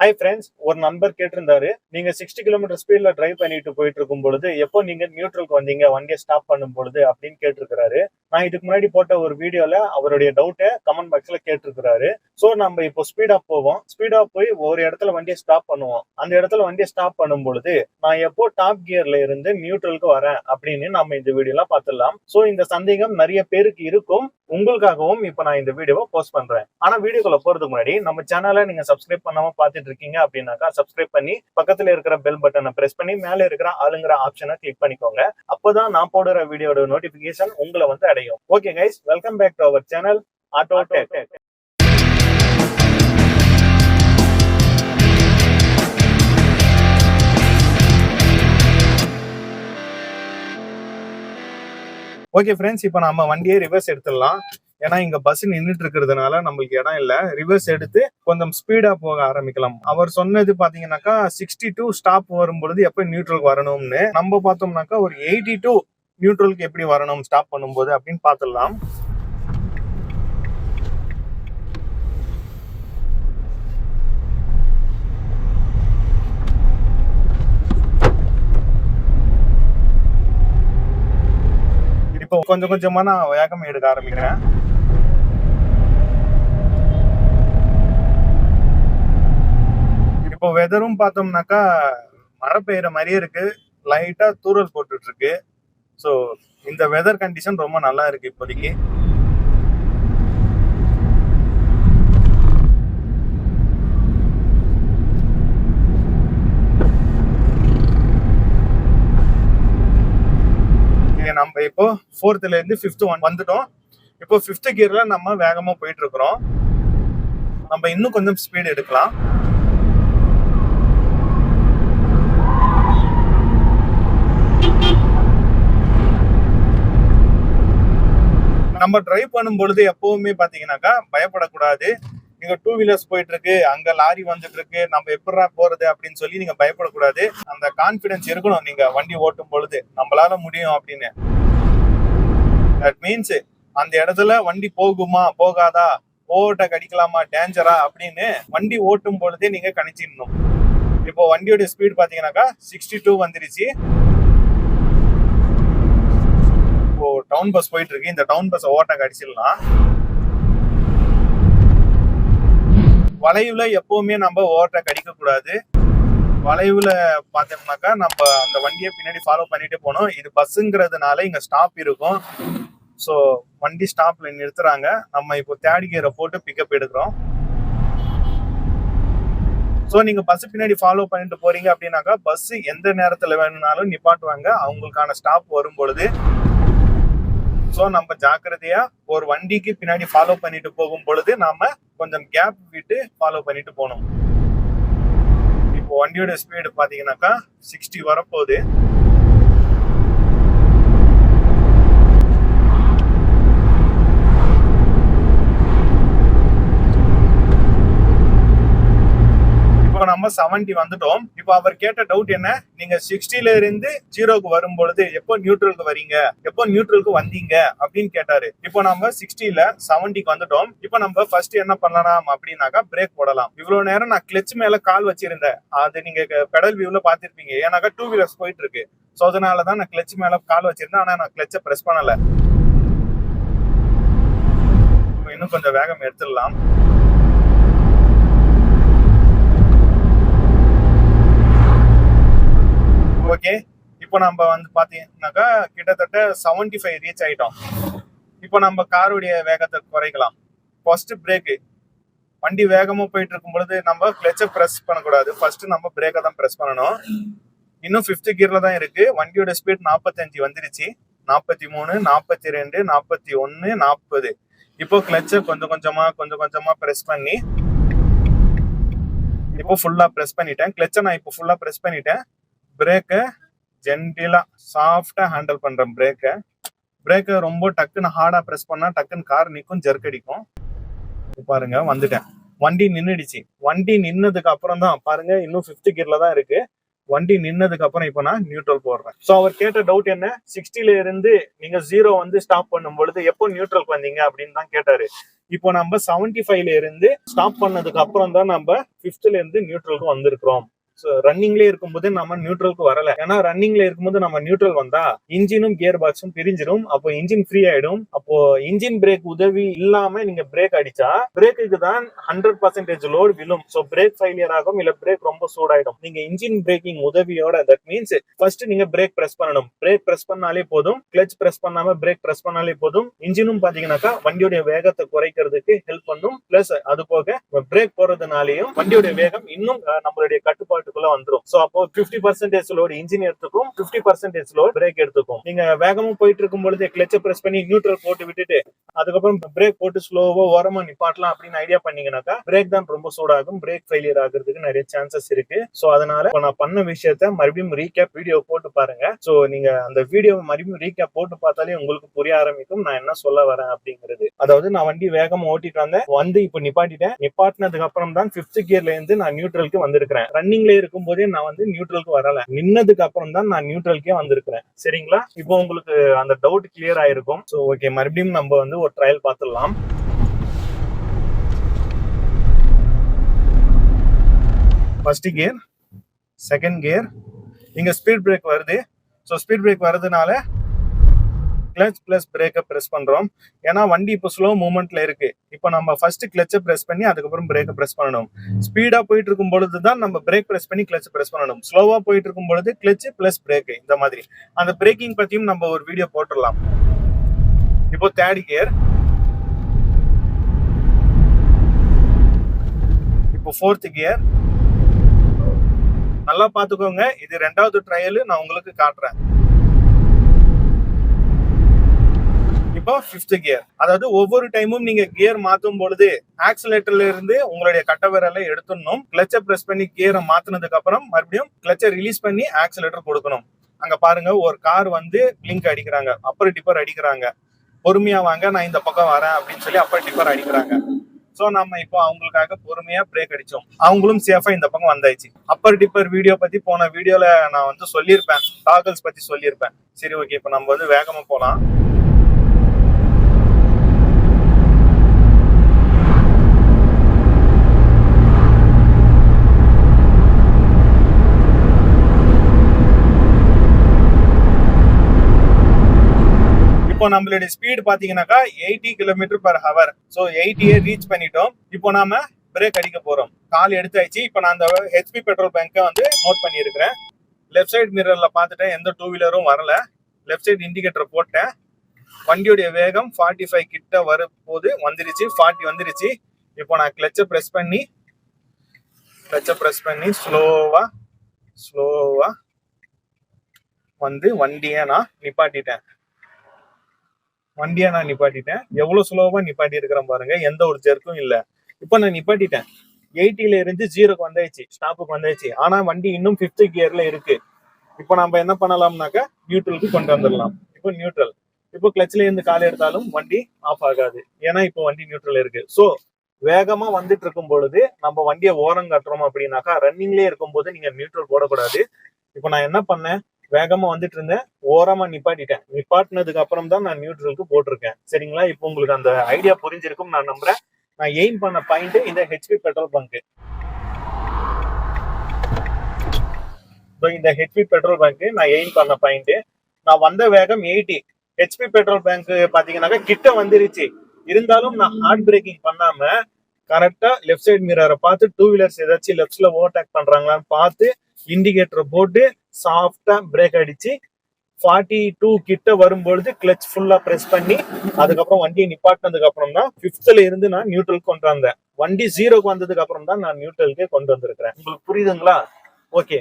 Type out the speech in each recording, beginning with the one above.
Hi friends ஒரு நண்பர் கேட்டிருந்தாரு. நீங்க சிக்ஸ்டி கிலோமீட்டர் ஸ்பீட்ல டிரைவ் பண்ணிட்டு போயிட்டு இருக்கும் பொழுது எப்போ நீங்க நியூட்ரலுக்கு வந்தீங்க வண்டியை ஸ்டாப் பண்ணும் பொழுது அப்படின்னு கேட்டிருக்கிறாரு. நான் இதுக்கு முன்னாடி போட்ட ஒரு வீடியோல அவருடைய டவுட்டை கமெண்ட் பாக்ஸ்ல கேட்டிருக்கிறாரு. சோ நம்ம இப்போ ஸ்பீடா போவோம். ஸ்பீடா போய் ஒரு இடத்துல வண்டியை ஸ்டாப் பண்ணுவோம். அந்த இடத்துல வண்டியை ஸ்டாப் பண்ணும் பொழுது நான் எப்போ டாப் கியர்ல இருந்து நியூட்ரலுக்கு வரேன் அப்படின்னு நம்ம இந்த வீடியோல பார்த்துடலாம். சோ இந்த சந்தேகம் நிறைய பேருக்கு இருக்கும். உங்களுக்காகவும் இப்போ நான் இந்த வீடியோவை போஸ்ட் பண்றேன். ஆனா வீடியோக்குள்ள போறதுக்கு முன்னாடி நம்ம சேனலை நீங்க சப்ஸ்கிரைப் பண்ணாம இருக்கீங்க அப்படின்னாக்கா சப்ஸ்கிரைப் பண்ணி பக்கத்துல இருக்கிற பெல் பட்டனை பிரஸ் பண்ணி மேல இருக்கிற ஆளுங்கிற ஆப்ஷனை கிளிக் பண்ணிக்கோங்க. அப்பதான் நான் போடுற வீடியோட நோட்டிபிகேஷன் உங்களை வந்து அடையும். Okay guys welcome back to our channel Auto Tech okay friends இப்போ நம்ம வண்டியை ரிவர்ஸ் எடுத்துடலாம். ஏன்னா இங்க பஸ் நின்றுட்டு இருக்கிறதுனால நம்மளுக்கு இடம் இல்ல. ரிவர்ஸ் எடுத்து கொஞ்சம் ஸ்பீடா போக ஆரம்பிக்கலாம். அவர் சொன்னது பாத்தீங்கன்னாக்கா சிக்ஸ்டி டூ ஸ்டாப் வரும்பொழுது எப்ப நியூட்ரலுக்கு வரணும்னு. நம்ம பார்த்தோம்னாக்கா ஒரு எயிட்டி டூ நியூட்ரலுக்கு எப்படி வரணும் ஸ்டாப் பண்ணும்போது அப்படின்னு பார்த்துடலாம். இப்போ கொஞ்சம் கொஞ்சமா நான் வேகம் எடுக்க ஆரம்பிக்கிறேன். இப்போ வெதரும் பார்த்தோம்னாக்கா மழை பெய்யுற மாதிரியே இருக்கு. லைட்டா தூறல் போட்டுட்டு இருக்கு ஸோ இந்த வெதர் கண்டிஷன் ரொம்ப நல்லா இருக்கு இப்போதைக்கு. நம்ம இப்போ ஃபோர்த்துல இருந்து ஃபிஃப்த் ஒன் வந்துட்டோம். இப்போ ஃபிஃப்த் கியர்ல நம்ம வேகமா போயிட்டு இருக்கிறோம் நம்ம இன்னும் கொஞ்சம் ஸ்பீடு எடுக்கலாம். நம்ம டிரைவ் பண்ணும் பொழுது எப்பவுமே பாத்தீங்கன்னாக்கா பயப்படக்கூடாது. நீங்க டூ வீலர்ஸ் போயிட்டு இருக்கு அங்க லாரி வந்துட்டு இருக்கு நம்ம எப்படா போறது அப்படின்னு சொல்லி நீங்க பயப்படக்கூடாது. அந்த கான்பிடன்ஸ் இருக்கணும் நீங்க வண்டி ஓட்டும் பொழுது. நம்மளால முடியும் அப்படின்னு. தட் மீன்ஸ் அந்த இடத்துல வண்டி போகுமா போகாதா ஓட்ட கடிக்கலாமா டேஞ்சரா அப்படின்னு வண்டி ஓட்டும் பொழுதே நீங்க கணிச்சிடணும். இப்போ வண்டியோட ஸ்பீட் பாத்தீங்கன்னாக்கா சிக்ஸ்டி டூ வந்துருச்சு இப்போ டவுன் பஸ் போயிட்டு இருக்கு இந்த டவுன் பஸ் ஓவர்டேக் கடிச்சிடலாம் வளைவுல எப்பவுமே நம்ம ஓவர்டேக் அடிக்க கூடாது வளைவுல பார்த்தோம்னாக்கா நம்ம அந்த வண்டியை பின்னாடி ஃபாலோ பண்ணிட்டே போனோம் இது பஸ்ஸுங்கிறதுனால இங்க ஸ்டாப் இருக்கும். ஸோ வண்டி ஸ்டாப்ல நிறுத்துறாங்க. நம்ம இப்போ தேர்ட் கியரை போட்டு பிக்கப் எடுக்கிறோம். ஸோ நீங்க பஸ் பின்னாடி ஃபாலோ பண்ணிட்டு போறீங்க அப்படின்னாக்கா பஸ் எந்த நேரத்துல வேணும்னாலும் நிப்பாட்டுவாங்க. அவங்களுக்கான ஸ்டாப் வரும் பொழுது ஸோ நம்ம ஜாக்கிரதையா ஒரு வண்டிக்கு பின்னாடி ஃபாலோ பண்ணிட்டு போகும் பொழுது நாம கொஞ்சம் கேப் விட்டு ஃபாலோ பண்ணிட்டு போகணும். இப்போ வண்டியோட ஸ்பீடு பாத்தீங்கன்னாக்கா சிக்ஸ்டி வரப்போகுது இப்போ நம்ம செவன்டி வந்துட்டோம். இப்போ அவர் கேட்ட டவுட் என்ன? நீங்க சிக்ஸ்டில இருந்து ஜீரோக்கு வரும் பொழுது எப்போ நியூட்ரலுக்கு வரீங்க? எப்போ நியூட்ரலுக்கு வந்தீங்க? அப்படின்னு கேட்டாரு. இப்போ நம்ம சிக்ஸ்டில செவன்டிக்கு வந்துட்டோம். இப்போ நம்ம ஃபர்ஸ்ட் என்ன பண்ணலாம் அப்படின்னாக்கா பிரேக் போடலாம். இவ்வளவு நேரம் நான் கிளச் மேல கால் வச்சிருந்தேன். அது நீங்க பெடல் வியூல பாத்திருப்பீங்க ஏன்னாக்கா டூ வீலர்ஸ் போயிட்டு இருக்கு ஸோ அதனால தான் நான் கிளச் மேல கால் வச்சிருந்தேன். ஆனா நான் கிளச்சை பிரஸ் பண்ணல. இன்னும் கொஞ்சம் வேகம் எடுத்துடலாம். ஓகே இப்போ நம்ம வந்து பாத்தீங்கன்னாக்கா கிட்டத்தட்ட செவன்டி ஃபைவ் ரீச் ஆயிட்டோம். இப்போ நம்ம காருடைய வேகத்தை குறைக்கலாம். ஃபர்ஸ்ட் பிரேக்கு வண்டி வேகமா போயிட்டு இருக்கும் பொழுது நம்ம கிளச்சை ப்ரெஸ் பண்ணக்கூடாது. ஃபர்ஸ்ட் நம்ம பிரேக்கை தான் ப்ரெஸ் பண்ணணும். இன்னும் ஃபிஃப்த் கியர்ல தான் இருக்கு. வண்டியோட ஸ்பீட் நாற்பத்தஞ்சு வந்துருச்சு. நாற்பத்தி மூணு நாற்பத்தி ரெண்டு நாற்பத்தி ஒன்று நாற்பது இப்போ கிளச்சை கொஞ்சம் கொஞ்சமா கொஞ்சம் கொஞ்சமா ப்ரெஸ் பண்ணி இப்போ ஃபுல்லா ப்ரெஸ் பண்ணிட்டேன். கிளச்சை நான் இப்போ ஃபுல்லா ப்ரெஸ் பண்ணிட்டேன். பிரேக்கை ஜென்டிலா சாஃப்டாக ஹேண்டில் பண்ணுறேன் பிரேக்கை பிரேக்கை ரொம்ப டக்குன்னு ஹார்டாக ப்ரெஸ் பண்ணால் டக்குன்னு கார் நிற்கும் ஜெர்க் அடிக்கும். பாருங்க வந்துட்டேன். வண்டி நின்றுடுச்சு வண்டி நின்னதுக்கு அப்புறம் தான் பாருங்க இன்னும் ஃபிஃப்த் கியர்ல தான் இருக்கு. வண்டி நின்னதுக்கு அப்புறம் இப்போ நான் நியூட்ரல் போடுறேன். ஸோ அவர் கேட்ட டவுட் என்ன? சிக்ஸ்டில இருந்து நீங்க ஜீரோ வந்து ஸ்டாப் பண்ணும் பொழுது எப்போ நியூட்ரல் வந்தீங்க அப்படின்னு தான் கேட்டாரு. இப்போ நம்ம 75 ஃபைவ்ல இருந்து ஸ்டாப் பண்ணதுக்கு அப்புறம் தான் நம்ம ஃபிஃப்த்ல இருந்து நியூட்ரலுக்கு வந்திருக்கிறோம். ரன்னிங்ல இருக்கும்போது நம்ம நியூட்ரலுக்கு வரல. ஏன்னா ரன்னிங்ல இருக்கும்போது நம்ம நியூட்ரல் வந்தா இன்ஜினும் கியர் பாக்ஸும் பிரிஞ்சிடும். அப்போ இன்ஜின் ஃப்ரீ ஆயிடும். அப்போ இன்ஜின் பிரேக் உதவி இல்லாம நீங்க பிரேக் அடிச்சா பிரேக்குக்கு தான் ஹண்ட்ரட் பர்சன்டேஜ் லோடு விழும். ஸோ பிரேக் ஃபெயிலியர் ஆகும் இல்ல பிரேக் ரொம்ப சூடாயிடும். நீங்க இன்ஜின் பிரேக்கிங் உதவியோட தட் மீன்ஸ் ஃபர்ஸ்ட் நீங்க பிரேக் பிரஸ் பண்ணணும். பிரேக் பிரஸ் பண்ணாலே போதும். கிளச் பிரஸ் பண்ணாம பிரேக் பிரஸ் பண்ணாலே போதும். இன்ஜினும் பாத்தீங்கன்னாக்கா வண்டியோட வேகத்தை குறைக்கிறதுக்கு ஹெல்ப் பண்ணும். பிளஸ் அது போக பிரேக் போறதுனாலையும் வண்டியோட வேகம் இன்னும் நம்மளுடைய கட்டுப்பாட்டு கட்டுப்பாட்டுக்குள்ள வந்துடும் ஸோ அப்போ 50% பர்சன்டேஜ் லோடு இன்ஜின் எடுத்துக்கும் 50% பர்சன்டேஜ் லோடு பிரேக் எடுத்துக்கும். நீங்க வேகமா போயிட்டு இருக்கும் பொழுது கிளச்ச பிரஸ் பண்ணி நியூட்ரல் போட்டு விட்டுட்டு அதுக்கப்புறம் பிரேக் போட்டு ஸ்லோவா ஓரமா நிப்பாட்டலாம் அப்படின்னு ஐடியா பண்ணீங்கன்னாக்கா பிரேக் தான் ரொம்ப சூடாகும். பிரேக் ஃபெயிலியர் ஆகுறதுக்கு நிறைய சான்சஸ் இருக்கு. ஸோ அதனால நான் பண்ண விஷயத்த மறுபடியும் ரீகேப் வீடியோ போட்டு பாருங்க. ஸோ நீங்க அந்த வீடியோ மறுபடியும் ரீகேப் போட்டு பார்த்தாலே உங்களுக்கு புரிய ஆரம்பிக்கும். நான் என்ன சொல்ல வரேன் அப்படிங்கிறது. அதாவது நான் வண்டி வேகமா ஓட்டிட்டு வந்தேன். வந்து இப்போ நிப்பாட்டிட்டேன். நிப்பாட்டினதுக்கு அப்புறம் தான் பிப்த் கியர்ல இருந்து நான் நியூட்ரலுக்கு வந்திருக்கிறேன். ரன்னிங்ல இருக்கும் போதே நான் வந்து நியூட்ரலுக்கு வரல. நின்னதுக்கு அப்புறம் தான் நான் நியூட்ரலுக்கே வந்திருக்கிறேன். சரிங்களா? இப்போ உங்களுக்கு அந்த டவுட் கிளியர் ஆயிருக்கும். ஸோ ஓகே மறுபடியும் நம்ம வந்து ஒரு ட்ரையல் பார்த்துடலாம். ஃபர்ஸ்ட் கியர் செகண்ட் கியர் இங்க ஸ்பீட் பிரேக் வருது. ஸோ ஸ்பீட் பிரேக் வர்றதுனால கிளச் பிளஸ் பிரேக்கை ப்ரெஸ் பண்றோம். ஏன்னா வண்டி இப்போ ஸ்லோ மூமெண்ட்டில் இருக்கு. இப்போ நம்ம ஃபர்ஸ்ட் கிளச்சை ப்ரெஸ் பண்ணி அதுக்கப்புறம் பிரேக்கை ப்ரெஸ் பண்ணணும். ஸ்பீடா போயிட்டு இருக்கும் பொழுது தான் நம்ம பிரேக் ப்ரெஸ் பண்ணி கிளச்சை ப்ரெஸ் பண்ணணும். ஸ்லோவாக போயிட்டு இருக்கும் பொழுது கிளச்சு ப்ளஸ் பிரேக்கு இந்த மாதிரி. அந்த பிரேக்கிங் பற்றியும் நம்ம ஒரு வீடியோ போட்டுடலாம். இப்போ தேர்ட் கியர் இப்போ ஃபோர்த் கியர் நல்லா பார்த்துக்கோங்க. இது ரெண்டாவது ட்ரையலு நான் உங்களுக்கு காட்டுறேன். இப்போ ஃபிஃப்த் கியர் அதாவது ஒவ்வொரு டைமும் நீங்க கியர் மாத்தும் பொழுது ஆக்சிலேட்டர்ல இருந்து உங்களுடைய கட்டவிரலை எடுத்துடணும். கிளச்சை பிரஸ் பண்ணி கியரை மாத்தினதுக்கு அப்புறம் மறுபடியும் கிளச்சை ரிலீஸ் பண்ணி ஆக்சிலேட்டர் கொடுக்கணும். அங்க பாருங்க ஒரு கார் வந்து பிளிங்க் அடிக்கிறாங்க. அப்பர் டிப்பர் அடிக்கிறாங்க. பொறுமையா வாங்க நான் இந்த பக்கம் வரேன் அப்படின்னு சொல்லி அப்பர் டிப்பர் அடிக்கிறாங்க. சோ நம்ம இப்போ அவங்களுக்காக பொறுமையா பிரேக் அடிச்சோம். அவங்களும் சேஃபா இந்த பக்கம் வந்தாச்சு. அப்பர் டிப்பர் வீடியோ பத்தி போன வீடியோல நான் வந்து சொல்லியிருப்பேன். டாகல்ஸ் பத்தி சொல்லியிருப்பேன். சரி ஓகே இப்போ நம்ம வந்து வேகமா போலாம். நம்மளுடைய ஸ்பீடு பாத்தீங்கன்னாக்கா eighty kilometre per hour so எயிட்டியே reach பண்ணிட்டோம். இப்போ நாம பிரேக் அடிக்க போறோம். கால் எடுத்தாச்சு. இப்போ நான் அந்த ஹெச்பி பெட்ரோல் பேங்கை வந்து நோட் பண்ணியிருக்கிறேன். லெஃப்ட் சைட் மிரர்ல பார்த்துட்டேன். எந்த டூ வீலரும் வரல. லெஃப்ட் சைடு இண்டிகேட்டர் போட்டேன். வண்டியுடைய வேகம் ஃபார்ட்டி ஃபைவ் கிட்ட வரும்போது வந்துருச்சு. ஃபார்ட்டி வந்துருச்சு. இப்போ நான் கிளச்சை ப்ரெஸ் பண்ணி கிளச்சை ப்ரெஸ் பண்ணி ஸ்லோவா ஸ்லோவா வந்து வண்டியை நான் நிப்பாட்டிட்டேன். வண்டியை நான் நிப்பாட்டிட்டேன். எவ்வளவு சுலபமா நிப்பாட்டி இருக்கிறேன் பாருங்க. எந்த ஒரு ஜெர்க்கும் இல்ல. இப்போ நான் நிப்பாட்டிட்டேன். எயிட்டில இருந்து ஜீரோக்கு வந்தாச்சு. ஸ்டாப்புக்கு வந்தாச்சு. ஆனா வண்டி இன்னும் பிப்த் கியர்ல இருக்கு. இப்போ நம்ம என்ன பண்ணலாம்னாக்கா நியூட்ரலுக்கு கொண்டு வந்துடலாம். இப்போ நியூட்ரல் இப்போ கிளச்ல இருந்து கால் எடுத்தாலும் வண்டி ஆஃப் ஆகாது. ஏன்னா இப்போ வண்டி நியூட்ரல் இருக்கு. சோ வேகமா வந்துட்டு இருக்கும் பொழுது நம்ம வண்டியை ஓரம் காட்டுறோம் அப்படின்னாக்கா ரன்னிங்லயே இருக்கும்போது நீங்க நியூட்ரல் போடக்கூடாது. இப்போ நான் என்ன பண்ணேன்? வேகமா வந்துட்டு இருந்தேன். ஓரமா நிப்பாட்டிட்டேன். நிப்பாட்டினதுக்கு அப்புறம் தான் நான் நியூட்ரலுக்கு போட்டிருக்கேன். சரிங்களா? இப்போ உங்களுக்கு அந்த ஐடியா புரிஞ்சிருக்கும் நான் நம்புறேன். நான் எய்ம் பண்ண பாயிண்ட் இந்த ஹெச்பி பெட்ரோல் பங்க் இந்த ஹெச்பி பெட்ரோல் பங்க் நான் எய்ம் பண்ண பாயிண்ட் நான் வந்த வேகம் எயிட்டி ஹெச்பி பெட்ரோல் பேங்க் பாத்தீங்கன்னாக்கா கிட்ட வந்துருச்சு. இருந்தாலும் நான் ஹார்ட் பிரேக்கிங் பண்ணாம கரெக்டா லெஃப்ட் சைடு மிரரை பார்த்து டூ வீலர்ஸ் ஏதாச்சும் லெஃப்ட்ல ஓவர்டேக் பண்றாங்களான்னு பார்த்து இண்டிகேட்டரை போட்டு சாஃப்டா பிரேக் அடிச்சு ஃபார்ட்டி டூ கிட்ட வரும்பொழுது கிளச் ஃபுல்லா பிரஸ் பண்ணி அதுக்கப்புறம் வண்டியை நிப்பாட்டினதுக்கு அப்புறம் தான் பிப்த்ல இருந்து நான் நியூட்ரல் கொண்டு வந்தேன். வண்டி ஜீரோக்கு வந்ததுக்கு அப்புறம் தான் நான் நியூட்ரலுக்கே கொண்டு வந்திருக்கிறேன். உங்களுக்கு புரியுதுங்களா? ஓகே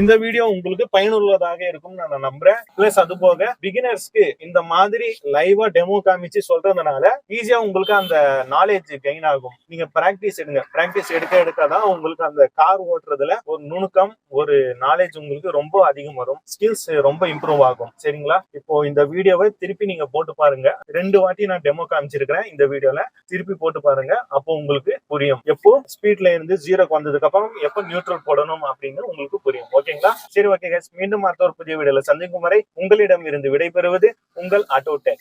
இந்த வீடியோ உங்களுக்கு பயனுள்ளதாக இருக்கும் நான் நம்புறேன். பிளஸ் அது போக பிகினர்ஸ்க்கு இந்த மாதிரி லைவா டெமோ காமிச்சு சொல்றதுனால ஈஸியா உங்களுக்கு அந்த நாலேஜ் கெயின் ஆகும். நீங்க பிராக்டிஸ் எடுங்க. பிராக்டிஸ் எடுக்க எடுக்க தான் உங்களுக்கு அந்த கார் ஓட்டுறதுல ஒரு நுணுக்கம் ஒரு நாலேஜ் உங்களுக்கு ரொம்ப அதிகம் வரும். ஸ்கில்ஸ் ரொம்ப இம்ப்ரூவ் ஆகும். சரிங்களா? இப்போ இந்த வீடியோவை திருப்பி நீங்க போட்டு பாருங்க. ரெண்டு வாட்டி நான் டெமோ காமிச்சிருக்கிறேன் இந்த வீடியோல திருப்பி போட்டு பாருங்க. அப்போ உங்களுக்கு புரியும். எப்போ ஸ்பீட்ல இருந்து ஜீரோக்கு வந்ததுக்கு அப்புறம் எப்போ நியூட்ரல் போடணும் அப்படின்னு உங்களுக்கு புரியும். ஓகேங்களா? சரி ஓகே மீண்டும் அடுத்த ஒரு புதிய வீடியோல சந்திக்கும் வரை உங்களிடம் இருந்து விடைபெறுவது உங்கள் ஆட்டோ டெக்.